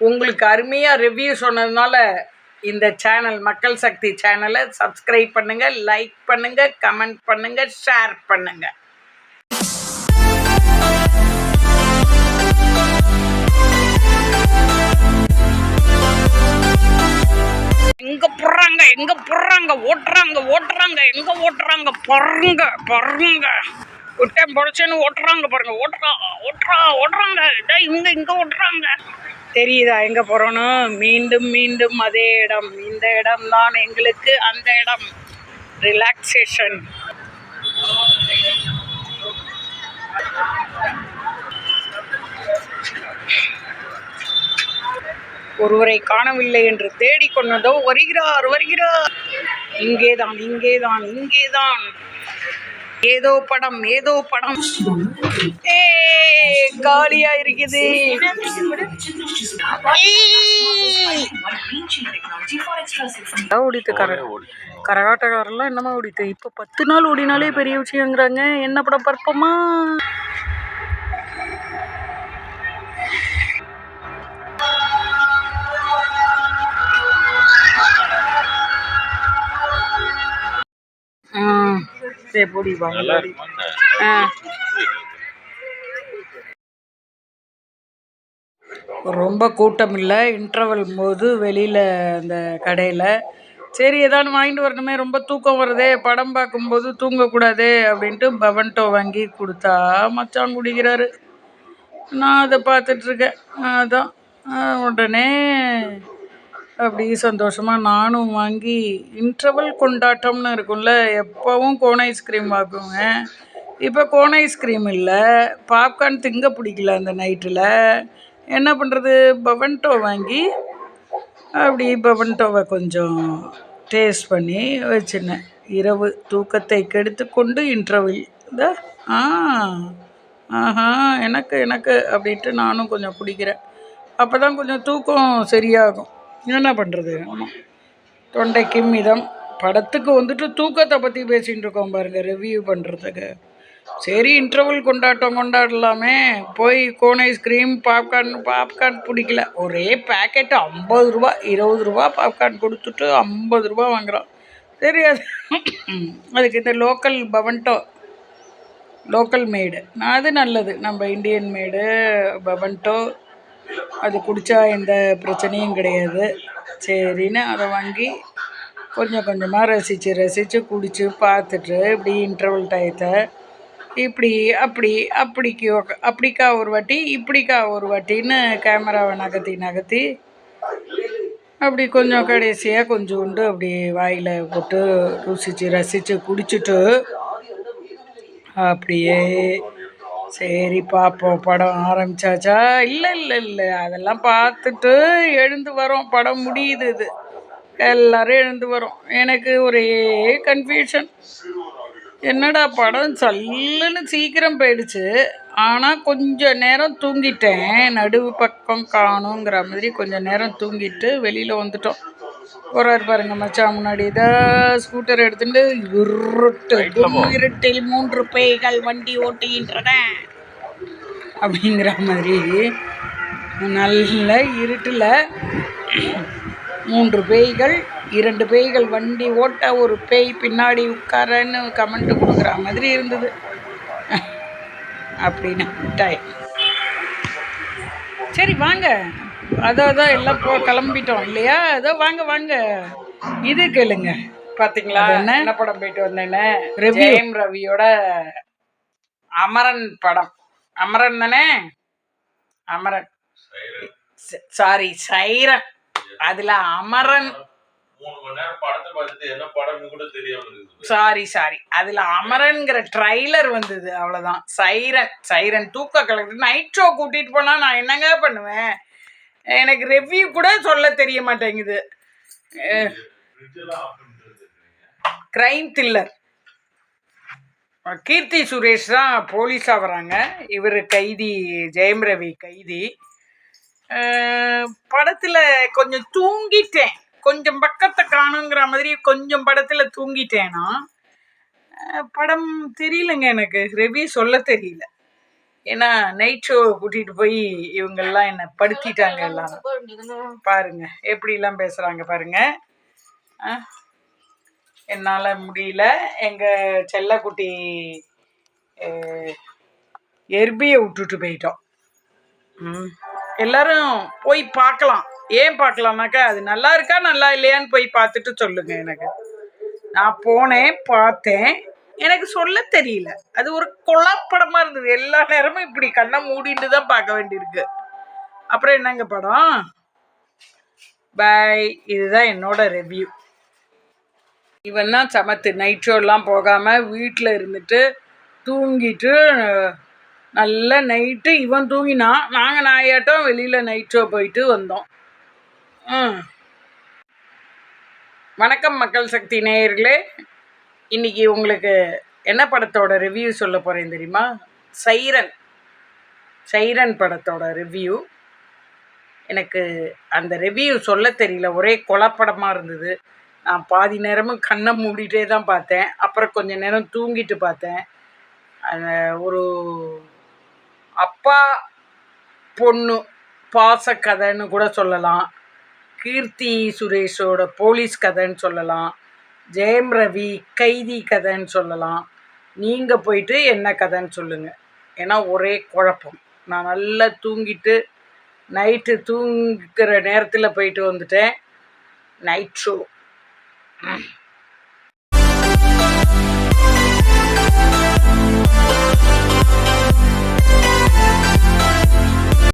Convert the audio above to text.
உங்களுக்கு அருமையாக ரிவ்யூ சொன்னதுனால இந்த சேனல் மக்கள் சக்தி சேனலை சப்ஸ்கிரைப் பண்ணுங்கள் லைக் பண்ணுங்கள் கமெண்ட் பண்ணுங்கள் ஷேர் பண்ணுங்கள் எங்க போடுறாங்க எங்க போடுறாங்க ஓட்டுறாங்க ஓட்டுறாங்க எங்க ஓட்டுறாங்க பாருங்க பாருங்க. விட்டேன் பொழைச்சேன்னு ஓட்டுறாங்க பாருங்க ஓட்டுறா ஓட்டுறா ஓட்டுறாங்க. டேய் இவங்க இங்க ஓட்டுறாங்க. தெரியுதா? எங்க போறோன்னு மீண்டும் மீண்டும் அதே இடம். இந்த இடம் தான் எங்களுக்கு அந்த இடம். ரிலாக்ஸேஷன் ஒருவரை காணவில்லை என்று தேடிக்கொண்டதோ வருகிறார் வருகிறார். இங்கேதான் இங்கேதான் இங்கேதான். ஏதோ படம் ஏதோ படம். ஏ காலியா இருக்குது. ஓடித்து கர கரகாட்டக்காரெல்லாம் என்னமா ஓடித்து இப்போ பத்து நாள் ஓடினாலே பெரிய விஷயங்கிறாங்க. என்ன படம் பார்ப்போமா? சரி பொடி வாங்க? ஆ. ரொம்ப கூட்டம் இல்லை இன்டர்வல் போது வெளியில் அந்த கடையில். சரி ஏதாவது வாங்கிட்டு வரணுமே. ரொம்ப தூக்கம் வருதே. படம் பார்க்கும்போது தூங்கக்கூடாதே அப்படின்ட்டு பவன்டோ வாங்கி கொடுத்தா மச்சான் குடிக்கிறாரு. நான் அதை பார்த்துட்ருக்கேன் அதான். உடனே அப்படி சந்தோஷமாக நானும் வாங்கி இன்டர்வல் கொண்டாட்டம்னு இருக்கும்ல எப்போவும் கோன் ஐஸ்கிரீம் வாங்குவேங்க இப்போ கோன் ஐஸ்கிரீம் இல்லை பாப்கார்ன் திங்க பிடிக்கல அந்த நைட்டில் என்ன பண்ணுறது பவன்டோ வாங்கி அப்படி பவன்டோவை கொஞ்சம் டேஸ்ட் பண்ணி வச்சிருந்தேன். இரவு தூக்கத்தை கெடுத்து கொண்டு இன்டர்வல் இந்த ஆ ஆஹா எனக்கு எனக்கு அப்படின்ட்டு நானும் கொஞ்சம் குடிக்கிறேன். அப்போ தான் கொஞ்சம் தூக்கம் சரியாகும். என்ன பண்ணுறது ஆமாம் தொண்டைக்கு மிதம். படத்துக்கு வந்துட்டு தூக்கத்தை பற்றி பேசிகிட்டு இருக்கோம் பாருங்க ரிவ்யூ பண்ணுறதுக்கு சரி இன்டர்வல் கொண்டாட்டம் கொண்டாடலாமே. போய் கோன் ஐஸ்கிரீம் பாப்கார்ன் பாப்கார்ன் பிடிக்கல. ஒரே பேக்கெட் ஐம்பது ரூபா இருபது ரூபா பாப்கார்ன் கொடுத்துட்டு ஐம்பது ரூபா வாங்குறோம் சரி அது அதுக்கு இந்த லோக்கல் பவன்டோ லோக்கல் மேடு அது நல்லது. நம்ம இந்தியன் மேடு பவன்டோ அது குடித்தா எந்த பிரச்சனையும் கிடையாது. சரின்னு அதை வாங்கி கொஞ்சம் கொஞ்சமாக ரசித்து ரசித்து குடித்து பார்த்துட்டு இப்படி இன்டர்வல் டயத்தை இப்படி அப்படி அப்படிக்கு அப்படிக்கா ஒரு வாட்டி இப்படிக்கா ஒரு வாட்டின்னு கேமராவை நகர்த்தி நகர்த்தி அப்படி கொஞ்சம் கடைசியாக கொஞ்சோண்டு அப்படி வாயில் போட்டு ருசித்து ரசித்து குடிச்சிட்டு அப்படியே சரி பார்ப்போம் படம் ஆரம்பிச்சாச்சா? இல்லை இல்லை இல்லை. அதெல்லாம் பார்த்துட்டு எழுந்து வரோம். படம் முடியுது இது. எல்லாரும் எழுந்து வரோம். எனக்கு ஒரே கன்ஃபியூஷன் என்னடா படம் சல்லுன்னு சீக்கிரம் போயிடுச்சு. ஆனால் கொஞ்சம் நேரம் தூங்கிட்டேன். நடுவு பக்கம் காணுங்கிற மாதிரி கொஞ்சம் நேரம் தூங்கிட்டு வெளியில் வந்துட்டோம். போறாரு பாருங்க மச்சான் முன்னாடி. தான் ஸ்கூட்டர் எடுத்துட்டு இருட்டு இருட்டில் மூன்று பேய்கள் வண்டி ஓட்டுகின்றன. அப்படிங்கிற மாதிரி நல்ல இருட்டில் மூன்று பேய்கள் இரண்டு பேய்கள் வண்டி ஓட்ட ஒரு பேய் பின்னாடி உட்காரன்னு கமெண்ட் கொடுக்குற மாதிரி இருந்தது. அப்படின்னு சரி வாங்க. அதான் அதான் எல்லாம் போ கிளம்பிட்டோம் இல்லையா? அதோ வாங்க வாங்க. இது கேளுங்க. பாத்தீங்களா? என்ன? படம் போயிட்டு வந்தேன்னு. ஜெயம் ரவியோட அமரன் படம். அமரன் தானே? அமரன். Sorry Siren. அதுல அமரன். சாரி சாரி அதுல அமரன்ங்கிற ட்ரைலர் வந்தது அவ்வளவுதான். சைரன். சைரன் தூக்க கலெக்டர் நைட் ஷோ கூட்டிட்டு போனா நான் என்னங்க பண்ணுவேன்? எனக்கு ரெவ்யூ கூட சொல்ல தெரிய மாட்டேங்குது. கிரைம் த்ரில்லர் கீர்த்தி சுரேஷ் தான் போலீஸாக வராங்க. இவர் கைதி ஜெயம் ரவி கைதி. படத்தில் கொஞ்சம் தூங்கிட்டேன். கொஞ்சம் பக்கத்தை காணுங்கிற மாதிரி கொஞ்சம் படத்தில் தூங்கிட்டேனா? படம் தெரியலங்க எனக்கு. ரெவி சொல்ல தெரியல. ஏன்னா நைட் ஷோ கூட்டிகிட்டு போய் இவங்கெல்லாம் என்னை படுத்திட்டாங்க எல்லாரும். பாருங்க எப்படிலாம் பேசுகிறாங்க பாருங்க. ஆ? என்னால் முடியல. எங்கள் செல்லக்குட்டி எர்பியை விட்டுட்டு போயிட்டோம். எல்லாரும் போய் பார்க்கலாம். ஏன் பார்க்கலாம்னாக்கா அது நல்லா இருக்கா நல்லா இல்லையான்னு போய் பார்த்துட்டு சொல்லுங்க எனக்கு. நான் போனேன் பார்த்தேன். எனக்கு சொல்ல தெரியல. அது ஒரு குழப்படமா இருந்தது. எல்லா நேரமும் இப்படி கண்ணை மூடிட்டு தான் பார்க்க வேண்டியிருக்கு. அப்புறம் என்னங்க படம்? பை இதுதான் என்னோட ரிவ்யூ இவன் தான் சமத்து. நைட் ஷோலாம் போகாமல் வீட்டில் இருந்துட்டு தூங்கிட்டு நல்ல நைட்டு இவன் தூங்கினான் நாங்கள் நாயாட்டம் வெளியில் நைட் ஷோ போயிட்டு வந்தோம். வணக்கம் மக்கள் சக்தி நேயர்களே. இன்னைக்கு உங்களுக்கு என்ன படத்தோட ரிவ்யூ சொல்ல போகிறேன் தெரியுமா? சைரன். சைரன் படத்தோட ரிவ்யூ எனக்கு அந்த ரிவ்யூ சொல்ல தெரியல. ஒரே குழப்படமாக இருந்தது. நான் பாதி நேரமும் கண்ணை மூடிட்டே தான் பார்த்தேன். அப்புறம் கொஞ்ச நேரம் தூங்கிட்டு பார்த்தேன். அந்த ஒரு அப்பா பொண்ணு பாச கதைன்னு கூட சொல்லலாம். கீர்த்தி சுரேஷோட போலீஸ் கதைன்னு சொல்லலாம். ஜெயம் ரவி கைதி கதைன்னு சொல்லலாம். நீங்கள் போயிட்டு என்ன கதைன்னு சொல்லுங்கள் ஏன்னா ஒரே குழப்பம். நான் நல்லா தூங்கிட்டு நைட்டு தூங்குகிற நேரத்தில் போயிட்டு வந்துட்டேன். Night show